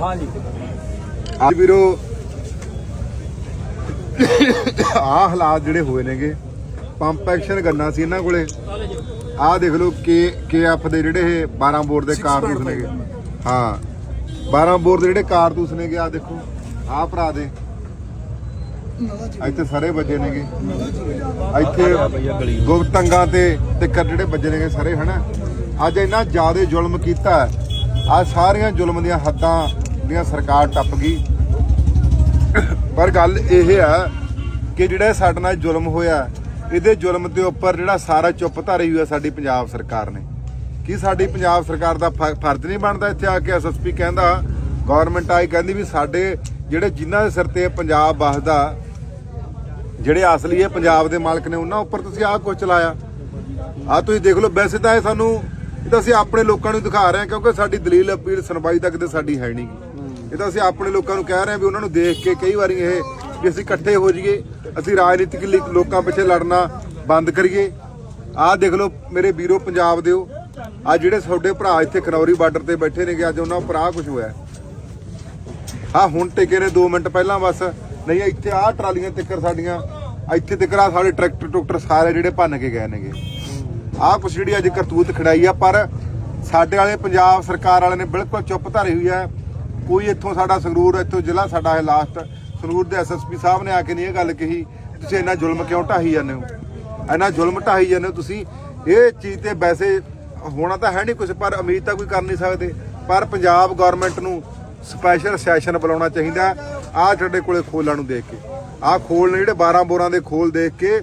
ਹਾਂਜੀ। ਆ ਵੀਰੋ। ਆ ਹਾਲਾਤ ਜਿਹੜੇ ਹੋਏ ਨੇਗੇ ਪੰਪ ਐਕਸ਼ਨ ਗੰਨਾ ਸੀ ਇਹਨਾਂ ਕੋਲੇ। ਆ ਦੇਖ ਲਓ ਕੇ ਕੇਐਫ ਦੇ ਜਿਹੜੇ ਇਹ 12 ਬੋਰ ਦੇ ਕਾਰਤੂਸ ਨੇਗੇ। ਹਾਂ 12 ਬੋਰ ਦੇ ਜਿਹੜੇ ਕਾਰਤੂਸ ਨੇਗੇ ਆ ਦੇਖੋ ਆ ਭਰਾ ਦੇ। ਇੱਥੇ ਸਾਰੇ ਵੱਜੇ ਨੇਗੇ। ਇੱਥੇ ਗੁਪਤੰਗਾਂ ਤੇ ਟਿੱਕਰ ਜਿਹੜੇ ਵੱਜੇ ਨੇਗੇ ਸਾਰੇ ਹਨਾ? ਅੱਜ ਇੰਨਾ ਜ਼ਿਆਦਾ ਜ਼ੁਲਮ ਕੀਤਾ ਆ ਸਾਰੀਆਂ ਜ਼ੁਲਮ ਦੀਆਂ ਹੱਦਾਂ ਦੀਆਂ ਸਰਕਾਰ ਟੱਪ ਗਈ। ਪਰ ਗੱਲ ਇਹ ਆ ਕਿ ਜਿਹੜਾ ਸਾਡੇ ਨਾਲ ਜ਼ੁਲਮ ਹੋਇਆ, ਇਹਦੇ ਜ਼ੁਲਮ ਦੇ ਉੱਪਰ ਜਿਹੜਾ ਸਾਰਾ ਚੁੱਪ ਧਾਰੀ ਹੋਈ ਆ ਸਾਡੀ ਪੰਜਾਬ ਸਰਕਾਰ ਨੇ। ਕੀ ਸਾਡੀ ਪੰਜਾਬ ਸਰਕਾਰ ਦਾ ਫਰਜ਼ ਨਹੀਂ ਬਣਦਾ ਇੱਥੇ ਆ ਕੇ ਐਸਐਸਪੀ ਕਹਿੰਦਾ ਗਵਰਨਮੈਂਟ ਆਈ ਕਹਿੰਦੀ ਵੀ ਸਾਡੇ ਜਿਹੜੇ ਜਿਨ੍ਹਾਂ ਦੇ ਸਿਰ ਤੇ ਪੰਜਾਬ ਵਸਦਾ, ਜਿਹੜੇ ਅਸਲੀ ਇਹ ਪੰਜਾਬ ਦੇ ਮਾਲਕ ਨੇ, ਉਹਨਾਂ ਉੱਪਰ ਤੁਸੀਂ ਆਹ ਕੁਝ ਚਲਾਇਆ। ਆ ਤੁਸੀਂ ਦੇਖ ਲਓ, ਵੈਸੇ ਤਾਂ ਇਹ ਸਾਨੂੰ, ਇਹ ਤਾਂ ਅਸੀਂ ਆਪਣੇ ਲੋਕਾਂ ਨੂੰ ਦਿਖਾ ਰਹੇ ਹਾਂ ਕਿਉਂਕਿ ਸਾਡੀ ਦਲੀਲ ਅਪੀਲ ਸੁਣਵਾਈ ਤੱਕ ਤੇ ਸਾਡੀ ਹੈ ਨਹੀਂ। ਇਹ ਤਾਂ ਅਸੀਂ ਆਪਣੇ ਲੋਕਾਂ ਨੂੰ ਕਹਿ ਰਹੇ ਹਾਂ ਵੀ ਉਹਨਾਂ ਨੂੰ ਦੇਖ ਕੇ ਕਈ ਵਾਰੀ ਇਹ ਵੀ ਅਸੀਂ ਇਕੱਠੇ ਹੋ ਜਾਈਏ, ਅਸੀਂ ਰਾਜਨੀਤਿਕ ਲਈ ਲੋਕਾਂ ਪਿੱਛੇ ਲੜਨਾ ਬੰਦ ਕਰੀਏ। ਆਹ ਦੇਖ ਲਓ ਮੇਰੇ ਵੀਰੋ, ਪੰਜਾਬ ਦਿਓ। ਆ ਜਿਹੜੇ ਤੁਹਾਡੇ ਭਰਾ ਇੱਥੇ ਖਨੌਰੀ ਬਾਰਡਰ ਤੇ ਬੈਠੇ ਨੇਗੇ, ਅੱਜ ਉਹਨਾਂ ਉੱਪਰ ਆਹ ਕੁਝ ਹੋਇਆ ਆ ਹੁਣ ਟਿਕੇ ਨੇ 2 ਮਿੰਟ ਪਹਿਲਾਂ ਬਸ। ਨਹੀਂ, ਇੱਥੇ ਆਹ ਟਰਾਲੀਆਂ ਤਿੱਕਰ ਸਾਡੀਆਂ, ਇੱਥੇ ਤਿੱਕਰ ਆ ਸਾਡੇ ਟਰੈਕਟਰ ਟੁਕਟਰ ਸਾਰੇ ਜਿਹੜੇ ਭੰਨ ਕੇ ਗਏ ਨੇਗੇ। ਆਹ ਕੁਛ ਜਿਹੜੀ ਅੱਜ ਕਰਤੂਤ ਖੜਾਈ ਆ, ਪਰ ਸਾਡੇ ਵਾਲੇ ਪੰਜਾਬ ਸਰਕਾਰ ਵਾਲੇ ਨੇ ਬਿਲਕੁਲ ਚੁੱਪ ਧਾਰੀ ਹੋਈ ਹੈ ਕੋਈ ਇੱਥੋਂ ਸਾਡਾ ਸੰਗਰੂਰ, ਇੱਥੋਂ ਜ਼ਿਲ੍ਹਾ ਸਾਡਾ ਹੈ ਲਾਸਟ ਸੰਗਰੂਰ ਦੇ ਐਸਐਸਪੀ ਸਾਹਿਬ ਨੇ ਆ ਕੇ ਨਹੀਂ ਇਹ ਗੱਲ ਕਹੀ, ਤੁਸੀਂ ਇੰਨਾ ਜ਼ੁਲਮ ਕਿਉਂ ਢਾਹੀ ਜਾਂਦੇ ਹੋ? ਇੰਨਾ ਜ਼ੁਲਮ ਢਾਹੀ ਜਾਂਦੇ ਹੋ ਤੁਸੀਂ? ਇਹ ਚੀਜ਼ ਤੇ ਵੈਸੇ ਹੋਣਾ ਤਾਂ ਹੈ ਨਹੀਂ ਕੁਝ ਪਰ ਉਮੀਦ ਤਾਂ ਕੋਈ ਕਰ ਨਹੀਂ ਸਕਦੇ। ਪਰ ਪੰਜਾਬ ਗਵਰਨਮੈਂਟ ਨੂੰ ਸਪੈਸ਼ਲ ਸੈਸ਼ਨ ਬੁਲਾਉਣਾ ਚਾਹੀਦਾ। ਆਹ ਤੁਹਾਡੇ ਕੋਲੇ ਖੋਲਾਂ ਨੂੰ ਦੇਖ ਕੇ। ਆਹ ਖੋਲ ਨੇ ਜਿਹੜੇ 12 ਬੋਰਾਂ ਦੇ ਖੋਲ ਦੇਖ ਕੇ,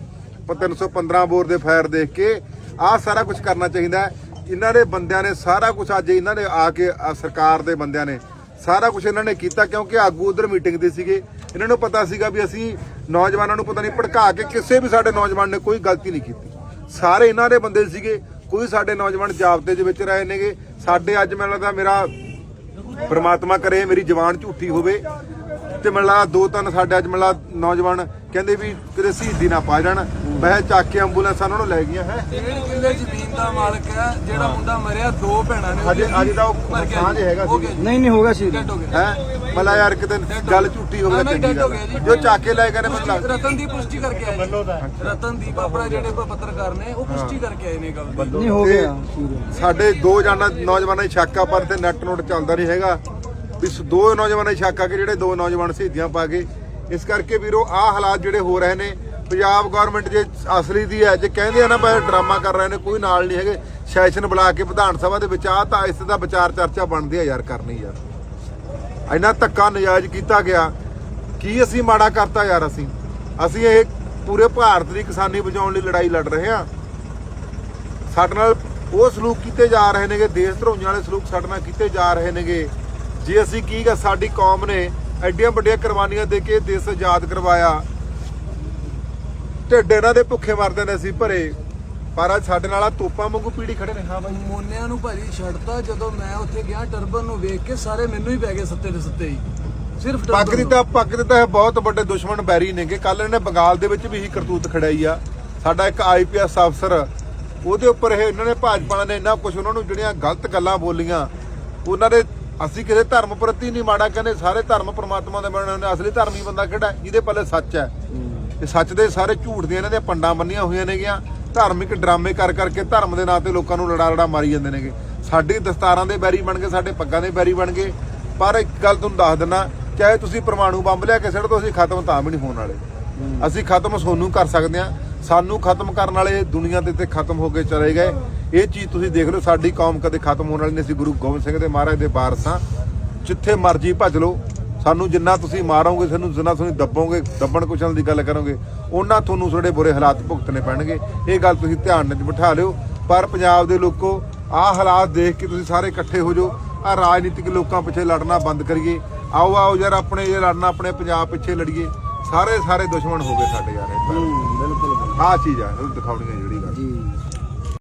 ਪ- 315 ਬੋਰ ਦੇ ਫਾਇਰ ਦੇਖ ਕੇ, ਆਹ ਸਾਰਾ ਕੁਝ ਕਰਨਾ ਚਾਹੀਦਾ। ਇਹਨਾਂ ਦੇ ਬੰਦਿਆਂ ਨੇ ਸਾਰਾ ਕੁਝ ਅੱਜ ਇਹਨਾਂ ਨੇ ਆ ਕੇ ਸਰਕਾਰ ਦੇ ਬੰਦਿਆਂ ਨੇ ਸਾਰਾ ਕੁਝ ਇਹਨਾਂ ਨੇ ਕੀਤਾ ਕਿਉਂਕਿ ਆਗੂ ਉਧਰ ਮੀਟਿੰਗ ਦੇ ਸੀਗੇ। ਇਹਨਾਂ ਨੂੰ ਪਤਾ ਸੀਗਾ ਵੀ ਅਸੀਂ ਨੌਜਵਾਨਾਂ ਨੂੰ ਪਤਾ ਨਹੀਂ ਭੜਕਾ ਕੇ ਕਿਸੇ ਵੀ ਸਾਡੇ ਨੌਜਵਾਨ ਨੇ ਕੋਈ ਗਲਤੀ ਨਹੀਂ ਕੀਤੀ। ਸਾਰੇ ਇਹਨਾਂ ਦੇ ਬੰਦੇ ਸੀਗੇ, ਕੋਈ ਸਾਡੇ ਨੌਜਵਾਨ ਜਾਬਤੇ ਦੇ ਵਿੱਚ ਰਹੇ ਨੇਗੇ। ਸਾਡੇ ਅੱਜ ਮੈਨੂੰ ਲੱਗਦਾ ਮੇਰਾ ਪਰਮਾਤਮਾ ਕਰੇ, ਮੇਰੀ ਜਵਾਨ ਝੂਠੀ ਹੋਵੇ। ਤੇ ਮਲਾ ਦੋ ਤਿੰਨ ਸਾਡੇ ਅੱਜ ਮਲਾ ਨੌਜਵਾਨ ਕਹਿੰਦੇ ਵੀ ਕਿਤੇ ਸ਼ਹੀਦੀ ਨਾ ਪਾ ਜਾਣ। ਮੈਂ ਚੱਕ ਕੇ ਐਂਬੂਲੈਂਸਾਂ ਉਹਨਾਂ ਨੂੰ ਲੈ ਗਈਆਂ ਹੈ। ਡੇਢ ਕਿੱਲੇ ਜ਼ਮੀਨ ਦਾ ਮਾਲਕ ਹੈ ਜਿਹੜਾ ਮੁੰਡਾ ਮਰਿਆ ਦੋ ਭੈਣਾਂ ਨੇ ਅੱਜ ਅੱਜ ਦਾ ਉਹ ਸਾਂਝ ਜੀ। ਹੈਗਾ ਸੀ। ਨਹੀਂ ਨਹੀਂ ਹੋਗਾ ਸੀ। ਹੋ ਗਿਆ ਹੈ? ਮਲਾ ਯਾਰ ਕਿਤੇ ਗੱਲ ਝੂਠੀ ਹੋ ਗੱਲ ਗਿਆ ਜੀ। ਜੋ ਚੱਕ ਕੇ ਲੈ ਗਏ ਨੇ ਮਤਲਬ ਪੁਸ਼ਟੀ- ਰਤਨਦੀਪ ਪੁਸ਼ਟੀ ਕਰਕੇ ਆਏ ਜੀ। ਰਤਨਦੀਪ ਆਪਣਾ ਜਿਹੜੇ ਪੱਤਰਕਾਰ ਨੇ ਉਹ ਪੁਸ਼ਟੀ ਕਰਕੇ ਆਏ ਨੇ ਗੱਲ ਨਹੀਂ ਹੋ ਤੇ ਗਿਆ। ਸਾਡੇ ਦੋ ਜਾਨਾਂ ਨੌਜਵਾਨਾਂ ਦੀ ਸ਼ੱਕ ਆ ਪਰ ਤੇ ਨੈਟ ਨੋਟ ਚੱਲਦਾ ਨਹੀਂ ਹੈਗਾ। ਵੀ ਦੋ ਨੌਜਵਾਨਾਂ ਦੀ ਸ਼ੱਕ ਆ ਕਿ ਜਿਹੜੇ ਦੋ ਨੌਜਵਾਨ ਸ਼ਹੀਦੀਆਂ ਪਾ ਗਏ। ਇਸ ਕਰਕੇ ਵੀਰੋ, ਆਹ ਹਾਲਾਤ ਜਿਹੜੇ ਹੋ ਰਹੇ ਨੇ, ਪੰਜਾਬ ਗਵਰਨਮੈਂਟ ਜੇ ਅਸਲੀ ਦੀ ਹੈ, ਜੇ ਕਹਿੰਦੇ ਆ ਨਾ ਬਈ ਡਰਾਮਾ ਕਰ ਰਹੇ ਨੇ, ਕੋਈ ਨਾਲ ਨਹੀਂ ਹੈਗੇ, ਸੈਸ਼ਨ ਬੁਲਾ ਕੇ ਵਿਧਾਨ ਸਭਾ ਦੇ ਵਿੱਚ ਆ, ਤਾਂ ਇਸ ਦਾ ਵਿਚਾਰ ਚਰਚਾ ਬਣਦੀ ਆ ਯਾਰ, ਕਰਨੀ ਯਾਰ ਇੰਨਾ ਧੱਕਾ ਨਜਾਇਜ਼ ਕੀਤਾ ਗਿਆ, ਕੀ ਅਸੀਂ ਮਾੜਾ ਕਰਤਾ ਯਾਰ ਅਸੀਂ? ਅਸੀਂ ਇਹ ਪੂਰੇ ਭਾਰਤ ਦੀ ਕਿਸਾਨੀ ਬਚਾਉਣ ਲਈ ਲੜਾਈ ਲੜ ਰਹੇ ਹਾਂ ਸਾਡੇ ਨਾਲ ਉਹ ਸਲੂਕ ਕੀਤੇ ਜਾ ਰਹੇ ਨੇਗੇ, ਦੇਸ਼ ਧਰੋਈਆਂ ਵਾਲੇ ਸਲੂਕ ਸਾਡੇ ਨਾਲ ਕੀਤੇ ਜਾ ਰਹੇ ਨੇਗੇ। ਜੇ ਅਸੀਂ ਕੀ ਗਾ, ਸਾਡੀ ਕੌਮ ਨੇ ਐਡੀਆਂ ਵੱਡੀਆਂ ਕੁਰਬਾਨੀਆਂ ਦੇ ਕੇ ਦੇਸ਼ ਆਜ਼ਾਦ ਕਰਵਾਇਆ। ਢਿੱਡ ਇਹਨਾਂ ਦੇ ਭੁੱਖੇ ਮਰਦੇ ਨੇ ਅਸੀਂ ਭਰੇ। ਪਰ ਅੱਜ ਸਾਡੇ ਨਾਲ ਆ ਤੋਪਾਂ ਵਾਂਗੂ ਪੀੜੀ ਖੜੇ ਨੇ। ਹਾਂ ਬਾਈ ਮੋਨਿਆਂ ਨੂੰ ਭਾਜੀ ਛੱਡਤਾ ਜਦੋਂ ਮੈਂ ਉੱਥੇ ਗਿਆ ਟਰਬਨ ਨੂੰ ਵੇਖ ਕੇ ਸਾਰੇ ਮੈਨੂੰ ਹੀ ਪੈ ਗਏ ਸੱਤੇ ਦੇ ਸੱਤੇ ਹੀ। ਸਿਰਫ ਪੱਗ ਟਰਬਨ ਦੀ ਨੂੰ। ਤਾਂ ਪੱਗ ਦੇ ਤਾਂ ਇਹ ਬਹੁਤ ਵੱਡੇ ਦੁਸ਼ਮਣ ਬੈਰੀ ਨੇਗੇ। ਕੱਲ ਇਹਨੇ ਬੰਗਾਲ ਦੇ ਵਿੱਚ ਵੀ ਹੀ ਕਰਤੂਤ ਖੜਾਈ ਆ। ਸਾਡਾ ਇੱਕ ਆਈਪੀਐਸ ਅਫਸਰ ਉਹਦੇ ਉੱਪਰ ਇਹ ਇਹਨਾਂ ਨੇ ਭਾਜਪਾ ਨੇ ਇੰਨਾ ਕੁਝ ਉਹਨਾਂ ਨੂੰ ਜਿਹੜੀਆਂ ਗਲਤ ਗੱਲਾਂ ਬੋਲੀਆਂ ਉਹਨਾਂ ਦੇ ਅਸੀਂ ਕਿਸੇ ਧਰਮ ਪ੍ਰਤੀ ਨਹੀਂ ਮਾੜਾ ਕਹਿੰਦੇ ਸਾਰੇ ਧਰਮ ਪ੍ਰਮਾਤਮਾ ਦੇ ਬਣੇ ਹੋਏ ਨੇ ਅਸਲੀ ਧਰਮੀ ਬੰਦਾ ਕਿਹੜਾ? ਜਿਹਦੇ ਪੱਲੇ ਸੱਚ ਹੈ। ਤੇ ਸੱਚ ਦੇ ਸਾਰੇ ਝੂਠ ਦੀਆਂ ਇਹਨਾਂ ਦੀਆਂ ਪੰਡਾਂ ਬੰਨੀਆਂ ਹੋਈਆਂ ਨੇਗੀਆਂ। ਧਾਰਮਿਕ ਡਰਾਮੇ ਕਰ ਕਰਕੇ ਧਰਮ ਦੇ ਨਾਂ ਤੇ ਲੋਕਾਂ ਨੂੰ ਲੜਾ ਲੜਾ ਮਾਰੀ ਜਾਂਦੇ ਨੇਗੇ। ਸਾਡੀ ਦਸਤਾਰਾਂ ਦੇ ਬੈਰੀ ਬਣ ਗਏ ਸਾਡੇ ਪੱਗਾਂ ਦੇ ਬੈਰੀ ਬਣ ਗਏ। ਪਰ ਇੱਕ ਗੱਲ ਤੁਹਾਨੂੰ ਦੱਸ ਦਿੰਨਾ ਚਾਹੇ ਤੁਸੀਂ ਪਰਮਾਣੂ ਬੰਬ ਲਿਆ ਕੇ ਸਿੱਟ ਦੋ ਅਸੀਂ ਖਤਮ ਤਾਂ ਵੀ ਨਹੀਂ ਹੋਣ ਵਾਲੇ। ਅਸੀਂ ਖਤਮ ਸੋਨੂੰ ਕਰ ਸਕਦੇ ਆ ਸਾਨੂੰ ਖਤਮ ਕਰਨ ਵਾਲੇ ਦੁਨੀਆ ਦੇ ਤੇ ਖਤਮ ਹੋ ਕੇ ਚਲੇ ਗਏ। ਇਹ ਚੀਜ਼ ਤੁਸੀਂ ਦੇਖ ਲਓ ਸਾਡੀ ਕੌਮ ਕਦੇ ਖਤਮ ਹੋਣ ਵਾਲੀ ਨਹੀਂ ਅਸੀਂ ਗੁਰੂ ਗੋਬਿੰਦ ਸਿੰਘ ਦੇ ਮਹਾਰਾਜ ਦੇ ਵਾਰਸ ਜਿੱਥੇ ਮਰਜ਼ੀ ਭੱਜ ਲਓ। ਸਾਨੂੰ ਜਿੰਨਾ ਤੁਸੀਂ ਮਾਰੋਗੇ ਸਾਨੂੰ ਜਿੰਨਾ ਤੁਸੀਂ ਦੱਬੋਗੇ ਦੱਬਣ ਕੁਚਲਣ ਦੀ ਗੱਲ ਕਰੋਗੇ ਉਹਨਾਂ ਤੁਹਾਨੂੰ ਤੁਹਾਡੇ ਬੁਰੇ ਹਾਲਾਤ ਭੁਗਤਣੇ ਪੈਣਗੇ। ਇਹ ਗੱਲ ਤੁਸੀਂ ਧਿਆਨ ਵਿੱਚ ਬਿਠਾ ਲਿਓ। ਪਰ ਪੰਜਾਬ ਦੇ ਲੋਕੋ ਆਹ ਹਾਲਾਤ ਦੇਖ ਕੇ ਤੁਸੀਂ ਸਾਰੇ ਇਕੱਠੇ ਹੋ ਜਾਓ। ਆ ਰਾਜਨੀਤਿਕ ਲੋਕਾਂ ਪਿੱਛੇ ਲੜਨਾ ਬੰਦ ਕਰੀਏ। ਆਓ ਆਓ ਯਾਰ ਆਪਣੇ ਇਹ ਲੜਨਾ ਆਪਣੇ ਪੰਜਾਬ ਪਿੱਛੇ ਲੜੀਏ। ਸਾਰੇ ਸਾਰੇ ਦੁਸ਼ਮਣ ਹੋ ਗਏ ਸਾਡੇ ਯਾਰ। ਬਿਲਕੁਲ ਆਹ ਚੀਜ਼ ਆ ਦਿਖਾਉਣੀ ਹੈ ਜਿਹੜੀ ਗੱਲ। ਜੀ।